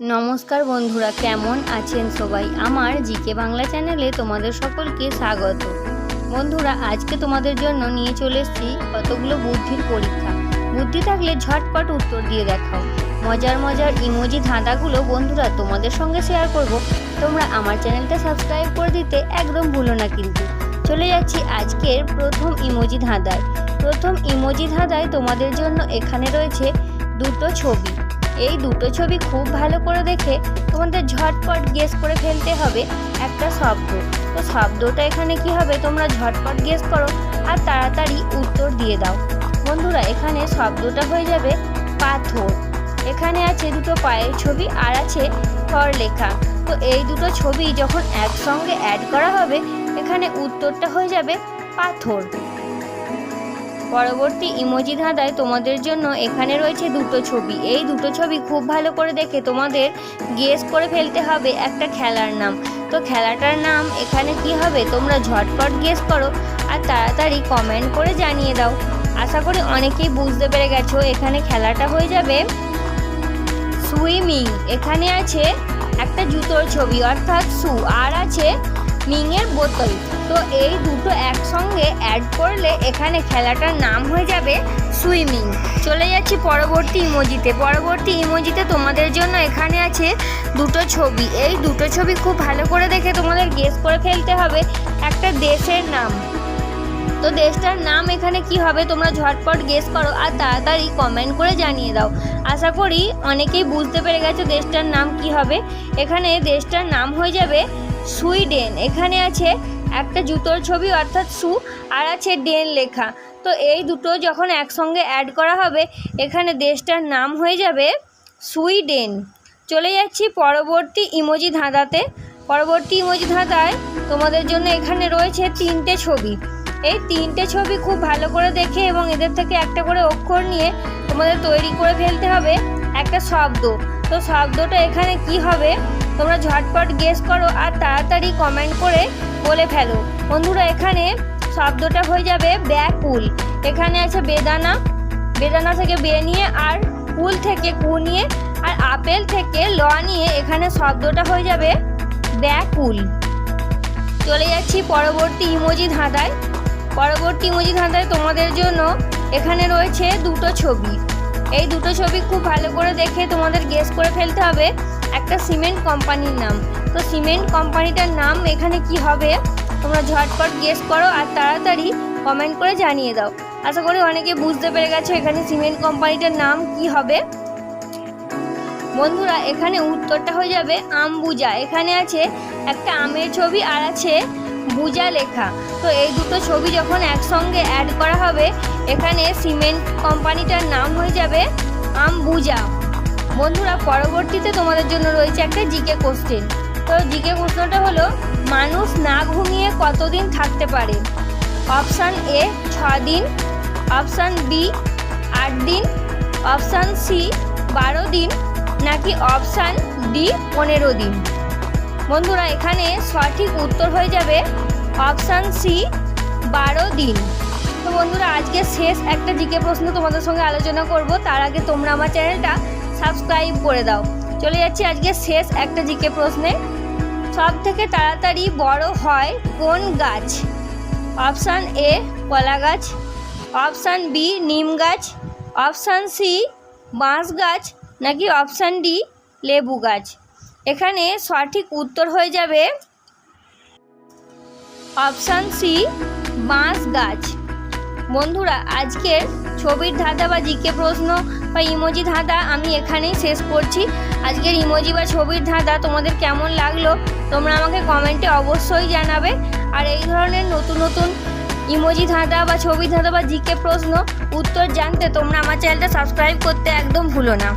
নমস্কার বন্ধুরা, কেমন আছেন সবাই? আমার জিকে বাংলা চ্যানেলে তোমাদের সকলকে স্বাগত। বন্ধুরা, আজকে তোমাদের জন্য নিয়ে চলে এসেছি কতগুলো বুদ্ধির পরীক্ষা। বুদ্ধি থাকলে ঝটপট উত্তর দিয়ে দেখাও। মজার মজার ইমোজি ধাঁধাগুলো বন্ধুরা তোমাদের সঙ্গে শেয়ার করব। তোমরা আমার চ্যানেলটা সাবস্ক্রাইব করে দিতে একদম ভুলো না কিন্তু। চলে যাচ্ছি আজকের প্রথম ইমোজি ধাঁধায়। প্রথম ইমোজি ধাঁধায় তোমাদের জন্য এখানে রয়েছে দুটো ছবি। এই দুটো ছবি খুব ভালো করে দেখে তোমাদের ঝটপট গেস করে ফেলতে হবে একটা শব্দ। তো শব্দটা এখানে কি হবে? তোমরা ঝটপট গেস করো আর তাড়াতাড়ি উত্তর দিয়ে দাও। বন্ধুরা, এখানে শব্দটা হয়ে যাবে পাথর। এখানে আছে দুটো পায়ের ছবি আর আছে থর লেখা। তো এই দুটো ছবি যখন একসঙ্গে অ্যাড করা হবে, এখানে উত্তরটা হয়ে যাবে পাথর। পরবর্তী ইমোজি ধাঁধায় তোমাদের জন্য এখানে রয়েছে দুটো ছবি। এই দুটো ছবি খুব ভালো করে দেখে তোমাদের গেস করে ফেলতে হবে একটা খেলার নাম। তো খেলাটার নাম এখানে কি হবে? তোমরা ঝটপট গেস করো আর তাড়াতাড়ি কমেন্ট করে জানিয়ে দাও। আশা করি অনেকেই বুঝতে পেরে গেছো, এখানে খেলাটা হয়ে যাবে সুইমিং। এখানে আছে একটা জুতোর ছবি, অর্থাৎ শু আর আছে মিংয়ের বোতল। তো এই দুটো একসঙ্গে অ্যাড করলে এখানে খেলাটার নাম হয়ে যাবে সুইমিং। চলে যাচ্ছি পরবর্তী ইমোজিতে। পরবর্তী ইমোজিতে তোমাদের জন্য এখানে আছে দুটো ছবি। এই দুটো ছবি খুব ভালো করে দেখে তোমাদের গেস করে ফেলতে হবে একটা দেশের নাম। তো দেশটার নাম এখানে কি হবে তোমরা ঝটপট গেস করো আর তাড়াতাড়ি কমেন্ট করে জানিয়ে দাও। আশা করি অনেকেই বুঝতে পেরে গেছো দেশটার নাম কি হবে। এখানে দেশটার নাম হয়ে যাবে সুইডেন। এখানে আছে একটা জুতোর ছবি, অর্থাৎ সু, আর আছে ডেন লেখা। তো এই দুটো যখন একসঙ্গে অ্যাড করা হবে, এখানে দেশটার নাম হয়ে যাবে সুইডেন। চলে যাচ্ছি পরবর্তী ইমোজি ধাঁধাতে। পরবর্তী ইমোজি ধাঁধায় তোমাদের জন্য এখানে রয়েছে তিনটে ছবি। এই তিনটে ছবি খুব ভালো করে দেখে এবং এদের থেকে একটা করে অক্ষর নিয়ে তোমাদের তৈরি করে ফেলতে হবে একটা শব্দ। তো শব্দটা এখানে কি হবে? তোমরা ঝটপট গেস করো আর তাড়াতাড়ি কমেন্ট করে বলে ফেলো। বন্ধুরা, এখানে শব্দটা হয়ে যাবে ব্যাকুল। এখানে আছে বেদানা। বেদানা থেকে বে নিয়ে আর কুল থেকে কু নিয়ে আর আপেল থেকে ল নিয়ে এখানে শব্দটা হয়ে যাবে ব্যাকুল। চলে যাচ্ছি পরবর্তী ইমোজি ধাঁধায়। পরবর্তী ইমোজি ধাঁধায় তোমাদের জন্য এখানে রয়েছে দুটো ছবি। এই দুটো ছবি খুব ভালো করে দেখে তোমাদের গেস করে ফেলতে হবে। একটা সিমেন্ট কোম্পানির নাম। তো সিমেন্ট কোম্পানিটার নাম এখানে কি হবে? তোমরা ঝটপট গেস করো আর তাড়াতাড়ি কমেন্ট করে জানিয়ে দাও। আশা করি অনেকে বুঝতে পেরে গেছো এখানে সিমেন্ট কোম্পানিটার নাম কি হবে। বন্ধুরা, এখানে উত্তরটা হয়ে যাবে আমবুজা। এখানে আছে একটা আমের ছবি আর আছে বুজা লেখা। তো এই দুটো ছবি যখন একসঙ্গে অ্যাড করা হবে, এখানে সিমেন্ট কোম্পানিটার নাম হয়ে যাবে আমবুজা। বন্ধুরা, পরবর্তীতে তোমাদের জন্য রয়েছে একটা জিকে কোশ্চেন তো জিকে প্রশ্নটা হলো, মানুষ না ঘুমিয়ে কতদিন থাকতে পারে? অপশান এ ছ দিন অপশান বি আট দিন অপশান সি বারো দিন নাকি অপশান ডি পনেরো দিন বন্ধুরা, এখানে সঠিক উত্তর হয়ে যাবে অপশান সি বারো দিন তো বন্ধুরা, আজকে শেষ একটা জিকে প্রশ্ন তোমাদের সঙ্গে আলোচনা করব। তার আগে তোমরা আমার চ্যানেলটা সাবস্ক্রাইব করে দাও। চলে যাচ্ছি আজকে শেষ একটা জিকে প্রশ্নে। সব থেকে তাড়াতাড়ি বড় হয় কোন গাছ? অপশান এ কলা গাছ, অপশান বি নিম গাছ, অপশান সি বাঁশ গাছ, নাকি অপশান ডি লেবু গাছ? এখানে সঠিক উত্তর হয়ে যাবে অপশান সি বাঁশ গাছ। বন্ধুরা, আজকের ছবির ধাঁধা বা জিকে প্রশ্ন বা ইমোজি ধাঁধা আমি এখানেই শেষ করছি। আজকের ইমোজি বা ছবির ধাঁধা তোমাদের কেমন লাগল তোমরা আমাকে কমেন্টে অবশ্যই জানাবে। আর এই ধরনের নতুন নতুন ইমোজি ধাঁধা বা ছবি ধাঁধা বা জিকে প্রশ্ন উত্তর জানতে তোমরা আমার চ্যানেলটা সাবস্ক্রাইব করতে একদম ভুলো না।